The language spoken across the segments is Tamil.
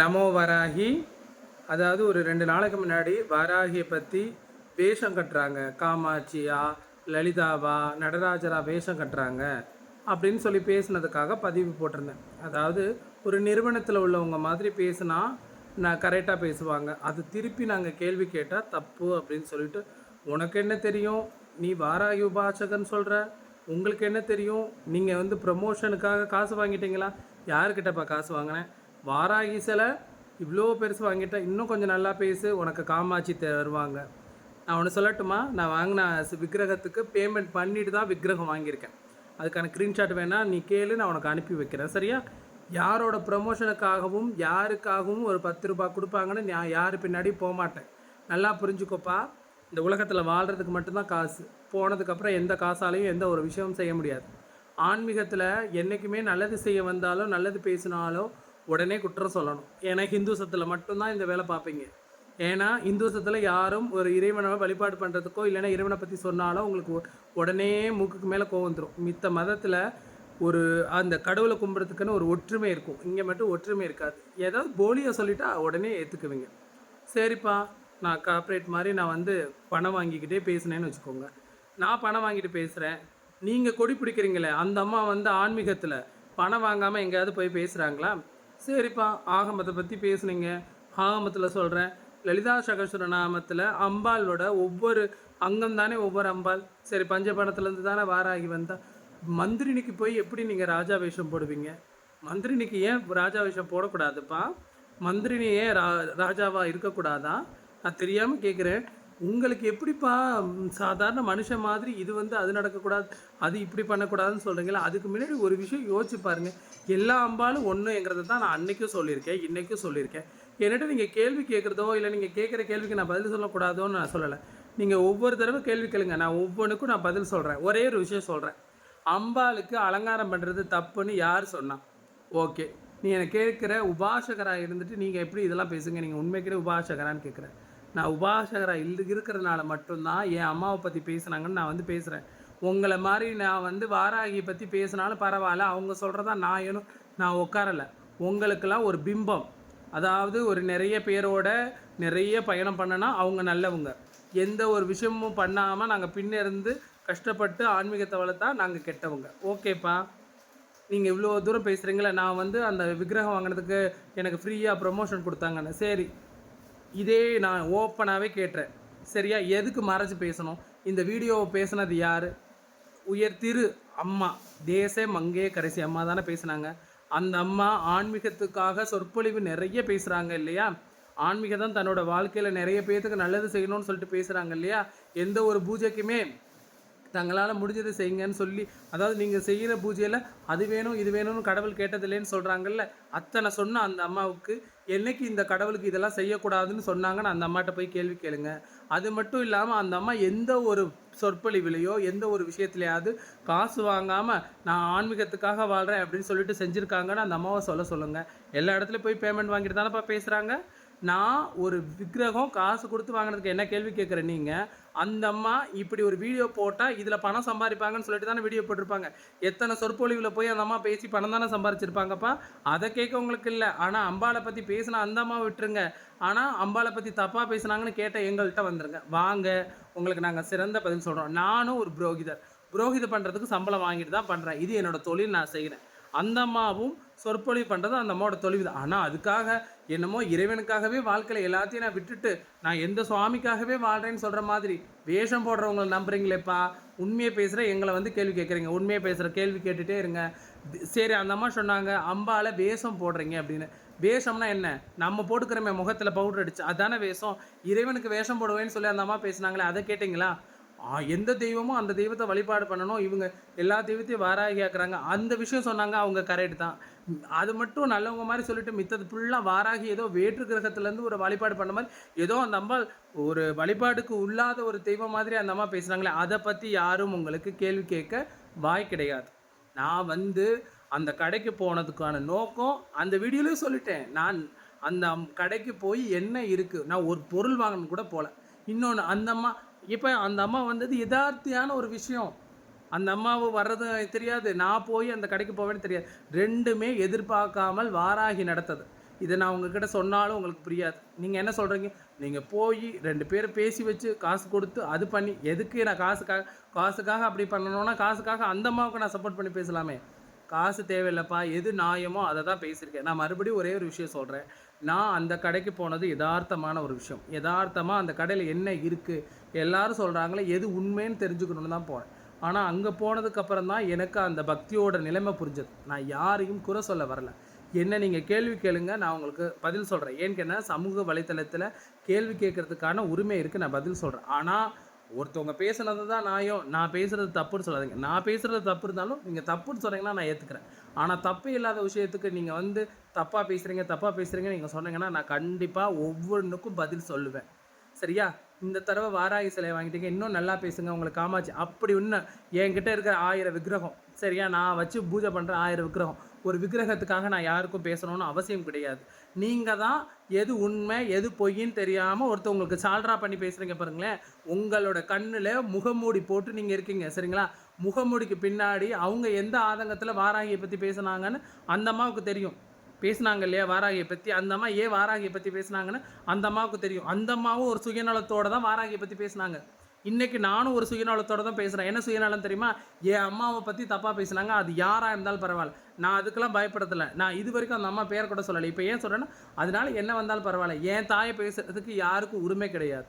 நமோ வராகி. அதாவது ஒரு ரெண்டு நாளைக்கு முன்னாடி வராகியை பற்றி வேஷம் கட்டுறாங்க. காமாட்சியா லலிதாவா நடராஜரா வேஷம் கட்டுறாங்க அப்படின்னு சொல்லி பேசுனதுக்காக பதிவு போட்டிருந்தேன். அதாவது ஒரு நிறுவனத்தில் உள்ளவங்க மாதிரி பேசுனா நான் கரெக்டாக பேசுவாங்க. அது திருப்பி நாங்கள் கேள்வி கேட்டால் தப்பு அப்படின்னு சொல்லிட்டு உனக்கு என்ன தெரியும்? நீ வாராகி உபாசகன் சொல்கிற உங்களுக்கு என்ன தெரியும்? நீங்கள் வந்து ப்ரமோஷனுக்காக காசு வாங்கிட்டீங்களா? யாருக்கிட்டப்பா காசு வாங்கினேன்? வாராகி சிலை இவ்வளோ பெருசு வாங்கிட்டா இன்னும் கொஞ்சம் நல்லா பேசு உனக்கு காமாட்சி தருவாங்க. நான் ஒன்று சொல்லட்டுமா? நான் வாங்கின விக்கிரகத்துக்கு பேமெண்ட் பண்ணிட்டு தான் விக்கிரகம் வாங்கியிருக்கேன். அதுக்கான ஸ்க்ரீன்ஷாட் வேணால் நீ கேளு நான் உனக்கு அனுப்பி வைக்கிறேன். சரியா? யாரோட ப்ரமோஷனுக்காகவும் யாருக்காகவும் ஒரு பத்து ரூபாய் கொடுப்பாங்கன்னு நான் யார் பின்னாடி போக மாட்டேன். நல்லா புரிஞ்சுக்கோப்பா. இந்த உலகத்தில் வாழ்கிறதுக்கு மட்டும்தான் காசு. போனதுக்கப்புறம் எந்த காசாலையும் எந்த ஒரு விஷயமும் செய்ய முடியாது. ஆன்மீகத்தில் என்றைக்குமே நல்லது செய்ய வந்தாலும் நல்லது பேசினாலோ உடனே குற்றம் சொல்லணும். ஏன்னா ஹிந்துசத்தில் மட்டும்தான் இந்த வேலை பார்ப்பீங்க. ஏன்னா இந்துசத்தில் யாரும் ஒரு இறைவனை வழிபாடு பண்ணுறதுக்கோ இல்லைன்னா இறைவனை பற்றி சொன்னாலும் உங்களுக்கு உடனே மூக்குக்கு மேலே கோவம் வந்துடும் மித்த மதத்தில் ஒரு அந்த கடவுளை கும்பிட்றதுக்குன்னு ஒரு ஒற்றுமை இருக்கும். இங்கே மட்டும் ஒற்றுமை இருக்காது. ஏதாவது போலியை சொல்லிட்டா உடனே ஏற்றுக்குவீங்க சரிப்பா நான் கார்ப்பரேட் மாதிரி நான் வந்து பணம் வாங்கிக்கிட்டே பேசினேன்னு வச்சுக்கோங்க. நான் பணம் வாங்கிட்டு பேசுகிறேன் நீங்கள் கொடி பிடிக்கிறீங்களே அந்த அம்மா வந்து ஆன்மீகத்தில் பணம் வாங்காமல் எங்கேயாவது போய் பேசுகிறாங்களா சரிப்பா ஆகமத்தை பற்றி பேசுனீங்க. ஆகமத்தில் சொல்கிறேன் லலிதா சகசுர நாமத்தில் அம்பாளோட ஒவ்வொரு அங்கம் தானே ஒவ்வொரு அம்பாள்? சரி பஞ்சபணத்துலேருந்து தானே வாராகி வந்தா மந்திரினிக்கு போய் எப்படி நீங்கள் ராஜா வேஷம் போடுவீங்க? மந்திரினிக்கு ஏன் ராஜா வேஷம் போடக்கூடாதுப்பா? மந்திரினி ஏன் ரா ராஜாவாக இருக்கக்கூடாதா? நான் தெரியாமல் கேட்குறேன் உங்களுக்கு எப்படிப்பா சாதாரண மனுஷன் மாதிரி இது வந்து அது நடக்கக்கூடாது அது இப்படி பண்ணக்கூடாதுன்னு சொல்கிறீங்களா அதுக்கு முன்னாடி ஒரு விஷயம் யோசிச்சு பாருங்கள் எல்லா அம்பாலும் ஒன்றுங்கிறத தான் நான் அன்றைக்கும் சொல்லியிருக்கேன் இன்றைக்கும் சொல்லியிருக்கேன். என்னட்டு நீங்கள் கேள்வி கேட்குறதோ இல்லை நீங்கள் கேட்குற கேள்விக்கு நான் பதில் சொல்லக்கூடாதோன்னு நான் சொல்லலை. நீங்கள் ஒவ்வொரு தடவை கேள்வி கேளுங்க நான் ஒவ்வொன்றுக்கும் நான் பதில் சொல்கிறேன் ஒரே ஒரு விஷயம் சொல்கிறேன் அம்பாளுக்கு அலங்காரம் பண்ணுறது தப்புன்னு யார் சொன்னால் ஓகே. நீ என்னை கேட்குற உபாசகராக இருந்துட்டு நீங்கள் எப்படி இதெல்லாம் பேசுங்க நீங்கள் உண்மைக்கிட்ட உபாசகரான்னு கேட்குறேன். நான் உபாசகராக இல்லை இருக்கிறதுனால மட்டும்தான் என் அம்மாவை பற்றி பேசுனாங்கன்னு நான் வந்து பேசுகிறேன் உங்களை மாதிரி நான் வந்து வாராகியை பற்றி பேசினாலும் பரவாயில்ல. அவங்க சொல்கிறதா நான் ஏனும் நான் உட்காரலை. உங்களுக்கெல்லாம் ஒரு பிம்பம். அதாவது ஒரு நிறைய பேரோட நிறைய பயணம் பண்ணனா அவங்க நல்லவங்க. எந்த ஒரு விஷயமும் பண்ணாமல் நாங்கள் பின்ன இருந்து கஷ்டப்பட்டு ஆன்மீகத்தை வளர்த்தா நாங்கள் கெட்டவங்க. ஓகேப்பா. நீங்கள் இவ்வளோ தூரம் பேசுகிறீங்களே நான் வந்து அந்த விக்கிரகம் வாங்கினதுக்கு எனக்கு ஃப்ரீயாக ப்ரொமோஷன் கொடுத்தாங்கண்ணே சரி. இதே நான் ஓப்பனாகவே கேட்டேன். சரியா? எதுக்கு மறைச்சு பேசணும்? இந்த வீடியோவை பேசுனது யார்? உயர் திரு அம்மா. தேச மங்கே கரைசி அம்மா தானே பேசுனாங்க. அந்த அம்மா ஆன்மீகத்துக்காக சொற்பொழிவு நிறைய பேசுகிறாங்க இல்லையா? ஆன்மீகம் தான் தன்னோட வாழ்க்கையில் நிறைய பேர்த்துக்கு நல்லது செய்யணும்னு சொல்லிட்டு பேசுகிறாங்க இல்லையா? எந்த ஒரு பூஜைக்குமே தங்களால் முடிஞ்சதை செய்யுங்கன்னு சொல்லி அதாவது நீங்கள் செய்கிற பூஜையில் அது வேணும் இது வேணும்னு கடவுள் கேட்டதில்லைன்னு சொல்கிறாங்கல்ல அத்தனை சொன்ன அந்த அம்மாவுக்கு என்னைக்கு இந்த கடவுளுக்கு இதெல்லாம் செய்யக்கூடாதுன்னு சொன்னாங்கன்னு அந்த அம்மாட்ட போய் கேள்வி கேளுங்க. அது மட்டும் இல்லாமல் அந்த அம்மா எந்த ஒரு சொற்பொழிவுலையோ எந்த ஒரு விஷயத்துலையாவது காசு வாங்காமல் நான் ஆன்மீகத்துக்காக வாழ்கிறேன் அப்படின்னு சொல்லிட்டு செஞ்சுருக்காங்கன்னு அந்த அம்மாவை சொல்ல சொல்லுங்கள் எல்லா இடத்துலையும் போய் பேமெண்ட் வாங்கிட்டு தானேப்பா பேசுகிறாங்க நான் ஒரு விக்கிரகம் காசு கொடுத்து வாங்கினதுக்கு என்ன கேள்வி கேட்குறேன் நீங்கள் அந்த அம்மா இப்படி ஒரு வீடியோ போட்டால் இதில் பணம் சம்பாதிப்பாங்கன்னு சொல்லிட்டு தானே வீடியோ போட்டிருப்பாங்க. எத்தனை சொற்பொழிவில் போய் அந்த அம்மா பேசி பணம் தானே சம்பாரிச்சிருப்பாங்கப்பா அதை கேட்க உங்களுக்கு இல்லை. ஆனால் அம்பாளை பற்றி பேசினா அந்த அம்மா விட்டுருங்க. ஆனால் அம்பாளை பற்றி தப்பாக பேசுனாங்கன்னு கேட்ட எங்கள்கிட்ட வந்துருங்க. வாங்க உங்களுக்கு நாங்கள் சிறந்த பதில் சொல்கிறோம் நானும் ஒரு புரோகிதர். புரோகிதம் பண்ணுறதுக்கு சம்பளம் வாங்கிட்டு தான் பண்ணுறேன் இது என்னோட தொழில் நான் செய்கிறேன் அந்த அம்மாவும் சொற்பொழிவு பண்ணுறது அந்த அம்மாவோட தொழில் தான். ஆனால் அதுக்காக என்னமோ இறைவனுக்காகவே வாழ்க்கையில் எல்லாத்தையும் நான் விட்டுட்டு நான் எந்த சுவாமிக்காகவே வாழ்கிறேன்னு சொல்கிற மாதிரி வேஷம் போடுறவங்களை நம்புறீங்களேப்பா. உண்மையை பேசுகிற எங்களை வந்து கேள்வி கேட்குறீங்க. உண்மையை பேசுகிற கேள்வி கேட்டுகிட்டே இருங்க. சரி அந்த அம்மா சொன்னாங்க அம்பால் வேஷம் போடுறீங்க அப்படின்னு. வேஷம்னா என்ன? நம்ம போட்டுக்கிறோமே முகத்தில் பவுடர் அடிச்சு. அதானே வேஷம்? இறைவனுக்கு வேஷம் போடுவேன்னு சொல்லி அந்த அம்மா பேசுனாங்களே அதை கேட்டிங்களா? எந்த தெய்வமோ அந்த தெய்வத்தை வழிபாடு பண்ணணும். இவங்க எல்லா தெய்வத்தையும் வாராகி ஆக்குறாங்க. அந்த விஷயம் சொன்னாங்க அவங்க கரெக்ட் தான். அது மட்டும் நல்லவங்க மாதிரி சொல்லிட்டு மித்தது ஃபுல்லாக வாராகி ஏதோ வேற்று கிரகத்துலேருந்து ஒரு வழிபாடு பண்ண மாதிரி ஏதோ அந்த அம்மா ஒரு வழிபாடுக்கு உள்ளாத ஒரு தெய்வம் மாதிரி அந்த அம்மா பேசுகிறாங்களே அதை பற்றி யாரும் உங்களுக்கு கேள்வி கேட்க வாய் கிடையாது. நான் வந்து அந்த கடைக்கு போனதுக்கான நோக்கம் அந்த வீடியோலையும் சொல்லிட்டேன். நான் அந்த கடைக்கு போய் என்ன இருக்குது நான் ஒரு பொருள் வாங்கணும் கூட போகல இன்னொன்று அந்த அம்மா இப்போ அந்த அம்மா வந்தது யதார்த்தியான ஒரு விஷயம். அந்த அம்மாவை வர்றது தெரியாது. நான் போய் அந்த கடைக்கு போவேன்னு தெரியாது. ரெண்டுமே எதிர்பார்க்காமல் வாராகி நடத்தது. இதை நான் உங்ககிட்ட சொன்னாலும் உங்களுக்கு புரியாது. நீங்கள் என்ன சொல்கிறீங்க நீங்கள் போய் ரெண்டு பேர் பேசி வச்சு காசு கொடுத்து அது பண்ணி எதுக்கு நான் காசுக்காக காசுக்காக அப்படி பண்ணணும்னா காசுக்காக அந்த அம்மாவுக்கு நான் சப்போர்ட் பண்ணி பேசலாமே. காசு தேவையில்லைப்பா. எது நியாயமோ அதை தான் பேசியிருக்கேன். நான் மறுபடியும் ஒரே ஒரு விஷயம் சொல்கிறேன் நான் அந்த கடைக்கு போனது யதார்த்தமான ஒரு விஷயம். யதார்த்தமாக அந்த கடையில் என்ன இருக்குது எல்லாரும் சொல்கிறாங்களே எது உண்மைன்னு தெரிஞ்சுக்கணுன்னு தான் போனேன். ஆனால் அங்கே போனதுக்கப்புறம் தான் எனக்கு அந்த பக்தியோட நிலைமை புரிஞ்சது. நான் யாரையும் குறை சொல்ல வரல. என்ன நீங்கள் கேள்வி கேளுங்க நான் உங்களுக்கு பதில் சொல்கிறேன் ஏன்னு கேட்டால் சமூக வலைத்தளத்தில் கேள்வி கேட்கறதுக்கான உரிமை இருக்குது நான் பதில் சொல்கிறேன் ஆனால் ஒருத்தவங்க பேசுனது தான் நியாயம். நான் பேசுகிறது தப்புன்னு சொல்லாதீங்க. நான் பேசுகிறது தப்பு இருந்தாலும் நீங்கள் தப்புன்னு சொன்னீங்கன்னா நான் ஏற்றுக்கிறேன் ஆனால் தப்பு இல்லாத விஷயத்துக்கு நீங்கள் வந்து தப்பாக பேசுகிறீங்க தப்பாக பேசுகிறீங்க நீங்கள் சொன்னீங்கன்னா நான் கண்டிப்பாக ஒவ்வொன்றுக்கும் பதில் சொல்லுவேன். சரியா? இந்த தடவை வாராகி சிலையை வாங்கிட்டீங்க. இன்னும் நல்லா பேசுங்க உங்களுக்கு காமாச்சு அப்படி இன்னும் என்கிட்ட இருக்கிற ஆயிரம் விக்கிரகம். சரியா? நான் வச்சு பூஜை பண்ணுற ஆயிரம் விக்கிரகம். ஒரு விக்கிரகத்துக்காக நான் யாருக்கும் பேசணும்னு அவசியம் கிடையாது. நீங்கள் தான் எது உண்மை எது பொய்ன்னு தெரியாமல் ஒருத்தவங்களுக்கு சால்ரா பண்ணி பேசுகிறீங்க பாருங்களேன். உங்களோட கண்ணில் முகமூடி போட்டு நீங்கள் இருக்கீங்க சரிங்களா? முகமூடிக்கு பின்னாடி அவங்க எந்த ஆதங்கத்தில் வாராகியை பற்றி பேசுனாங்கன்னு அந்த அம்மாவுக்கு தெரியும். பேசுனாங்க இல்லையா வாராகியை பற்றி அந்த அம்மா ஏன் வாராகியை பற்றி பேசுனாங்கன்னு அந்த அம்மாவுக்கு தெரியும். அந்த அம்மாவும் ஒரு சுயநலத்தோடு தான் வாராகியை பற்றி பேசுனாங்க. இன்றைக்கி நானும் ஒரு சுயநலத்தோட தான் பேசுகிறேன் என்ன சுயநலம் தெரியுமா? என் அம்மாவை பற்றி தப்பாக பேசுனாங்க. அது யாராக இருந்தாலும் பரவாயில்ல. நான் அதுக்கெல்லாம் பயப்படுத்தலை நான் இது வரைக்கும் அந்த அம்மா பேர் கூட சொல்லலை. இப்போ ஏன் சொல்கிறேன்னா அதனால என்ன வந்தாலும் பரவாயில்ல. என் தாயை பேசுகிறதுக்கு யாருக்கும் உரிமை கிடையாது.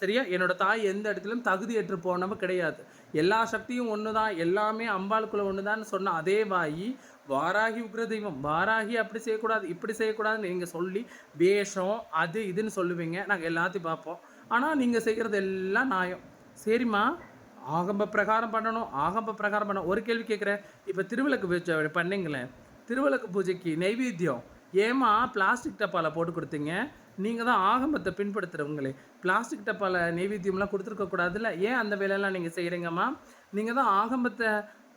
சரியா? என்னோட தாய் எந்த இடத்துலையும் தகுதியற்று போனவ கிடையாது. எல்லா சக்தியும் ஒன்று தான் எல்லாமே அம்பாளுக்குள்ள ஒன்று தான் சொன்ன அதே வாயி வாராகி உக்ர தெய்வம். வாராகி அப்படி செய்யக்கூடாது இப்படி செய்யக்கூடாதுன்னு நீங்கள் சொல்லி வேஷம் அது இதுன்னு சொல்லுவீங்க. நாங்கள் எல்லாத்தையும் பார்ப்போம். ஆனால் நீங்கள் செய்கிறது எல்லாம் நியாயம். சரிம்மா. ஆகம்ப பிரகாரம் பண்ணணும் ஆகம்ப பிரகாரம் பண்ணணும். ஒரு கேள்வி கேட்குறேன் இப்போ திருவிளக்கு பூஜை பண்ணீங்களேன் திருவிளக்கு பூஜைக்கு நைவேத்தியம். ஏமா பிளாஸ்டிக் டப்பாவில் போட்டு கொடுத்தீங்க? நீங்கள் தான் ஆகம்பத்தை பின்படுத்துகிறவங்களே பிளாஸ்டிக் டப்பாவில் நைவேத்தியம்லாம் கொடுத்துருக்க கூடாதுல்ல? ஏன் அந்த வேலையெல்லாம் நீங்கள் செய்கிறீங்கம்மா நீங்கள் தான் ஆகம்பத்தை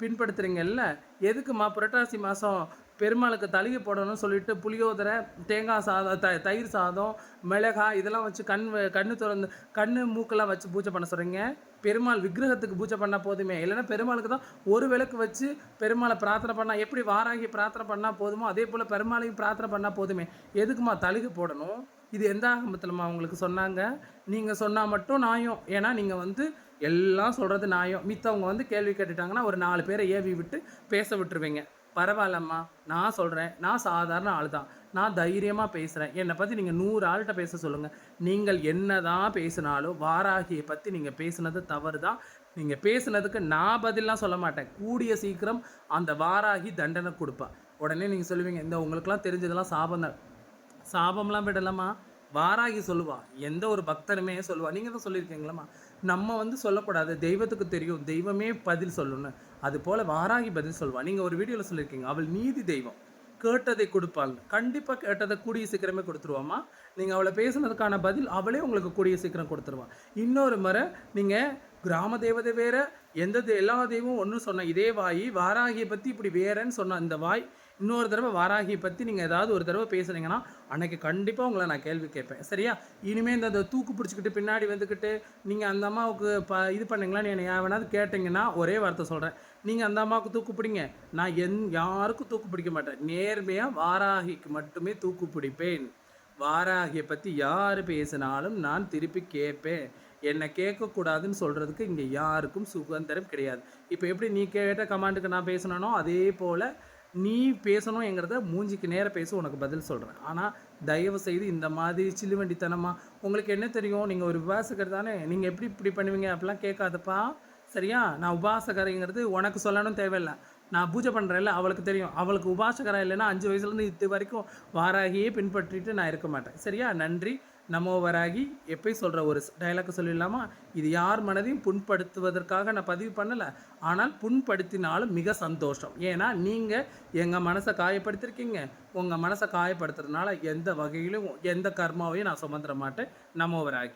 பின்படுத்துகிறீங்கல்ல எதுக்குமா புரட்டாசி மாதம் பெருமாளுக்கு தழுகி போடணும்னு சொல்லிட்டு புளியோதரை தேங்காய் சாதம் த தயிர் சாதம் மிளகாய் இதெல்லாம் வச்சு கண் கண் கண்ணு திறந்து கண்ணு மூக்கெல்லாம் வச்சு பூஜை பண்ண சொல்கிறீங்க பெருமாள் விக்கிரகத்துக்கு பூஜை பண்ணால் போதுமே. இல்லைன்னா பெருமாளுக்கு தான் ஒரு விளக்கு வச்சு பெருமாளை பிரார்த்தனை பண்ணால் எப்படி வாராகி பிரார்த்தனை பண்ணால் போதுமோ அதே போல் பெருமாளையும் பிரார்த்தனை பண்ணால் போதுமே. எதுக்குமா தழுகு போடணும்? இது எந்த ஆகமத்திலமா அவங்களுக்கு சொன்னாங்க? நீங்கள் சொன்னால் மட்டும் நாயும். ஏன்னா நீங்கள் வந்து எல்லாம் சொல்கிறது நியாயம். மித்தவங்க வந்து கேள்வி கேட்டுட்டாங்கன்னா ஒரு நாலு பேரை ஏவி விட்டு பேச விட்டுருவீங்க. பரவாயில்லம்மா நான் சொல்கிறேன் நான் சாதாரண ஆள் தான் நான் தைரியமாக பேசுகிறேன் என்னை பற்றி நீங்கள் நூறு ஆள்கிட்ட பேச சொல்லுங்கள் நீங்கள் என்ன தான் பேசினாலும் வாராகியை பற்றி நீங்கள் பேசுனது தவறு தான் நீங்கள் பேசுனதுக்கு நான் பதிலாம் சொல்ல மாட்டேன். கூடிய சீக்கிரம் அந்த வாராகி தண்டனை கொடுப்பா. உடனே நீங்கள் சொல்லுவீங்க இந்த உங்களுக்கெல்லாம் தெரிஞ்சதெல்லாம் சாபம் தான் சாபம்லாம் விடலாமா வாராகி சொல்லுவா. எந்த ஒரு பக்தனுமே சொல்லுவா. நீங்கள் தான் சொல்லியிருக்கீங்களம்மா? நம்ம வந்து சொல்லக்கூடாது. தெய்வத்துக்கு தெரியும். தெய்வமே பதில் சொல்லணும்னு அது போல் வாராகி பதில் சொல்லுவா. நீங்கள் ஒரு வீடியோவில் சொல்லியிருக்கீங்க. அவள் நீதி தெய்வம். கேட்டதை கொடுப்பாள் கண்டிப்பாக கேட்டதை கூடிய சீக்கிரமே கொடுத்துருவாம்மா. நீங்கள் அவளை பேசுனதுக்கான பதில் அவளே உங்களுக்கு கூடிய சீக்கிரம் கொடுத்துருவா. இன்னொரு முறை நீங்கள் கிராம தேவதை வேற எந்த எல்லா தெய்வமும் ஒன்றும் சொன்ன இதே வாய் வாராகியை பற்றி இப்படி வேறன்னு சொன்ன இந்த வாய் இன்னொரு தடவை வாராகியை பற்றி நீங்கள் ஏதாவது ஒரு தடவை பேசுனீங்கன்னா அன்னைக்கு கண்டிப்பாக உங்களை நான் கேள்வி கேட்பேன். சரியா? இனிமேல் இந்த தூக்கு பிடிச்சிக்கிட்டு பின்னாடி வந்துக்கிட்டு நீங்கள் அந்த அம்மாவுக்கு ப இது பண்ணுங்களான்னு என்னை வேணாவது கேட்டிங்கன்னா ஒரே வார்த்தை சொல்கிறேன் நீங்கள் அந்த அம்மாவுக்கு தூக்கு பிடிங்க. நான் என் யாருக்கும் தூக்கு பிடிக்க மாட்டேன். நேர்மையாக வாராகிக்கு மட்டுமே தூக்கு பிடிப்பேன். வாராகியை பற்றி யார் பேசினாலும் நான் திருப்பி கேட்பேன். என்னை கேட்கக்கூடாதுன்னு சொல்கிறதுக்கு இங்கே யாருக்கும் சுதந்திரம் கிடையாது. இப்போ எப்படி நீ கேட்ட கமாண்டுக்கு நான் பேசணுனோ அதே போல் நீ பேசணுங்கிறத மூஞ்சிக்கு நேராக பேச உனக்கு பதில் சொல்கிறேன் ஆனால் தயவு செய்து இந்த மாதிரி சில்லுவண்டித்தனமாக உங்களுக்கு என்ன தெரியும்? நீங்கள் ஒரு விவாசகர் தானே நீங்கள் எப்படி இப்படி பண்ணுவீங்க? அப்படிலாம் கேட்காதப்பா. சரியா? நான் உபாசகரைங்கிறது உனக்கு சொல்லணும் தேவையில்லை. நான் பூஜை பண்ணுறேன்ல அவளுக்கு தெரியும். அவளுக்கு உபாசகராக இல்லைன்னா அஞ்சு வயசுலேருந்து இது வரைக்கும் வாராகியே பின்பற்றிட்டு நான் இருக்க மாட்டேன். சரியா? நன்றி. நமோவராகி எப்பயும் சொல்கிற ஒரு டைலாக் சொல்லிடலாமா? இது யார் மனதையும் புண்படுத்துவதற்காக நான் பதிவு பண்ணலை. ஆனால் புண்படுத்தினாலும் மிக சந்தோஷம். ஏன்னா நீங்கள் எங்கள் மனசை காயப்படுத்திருக்கீங்க. உங்கள் மனசை காயப்படுத்துறதுனால எந்த வகையிலும் எந்த கர்மாவையும் நான் சுமந்துட மாட்டேன். நமோவராகி.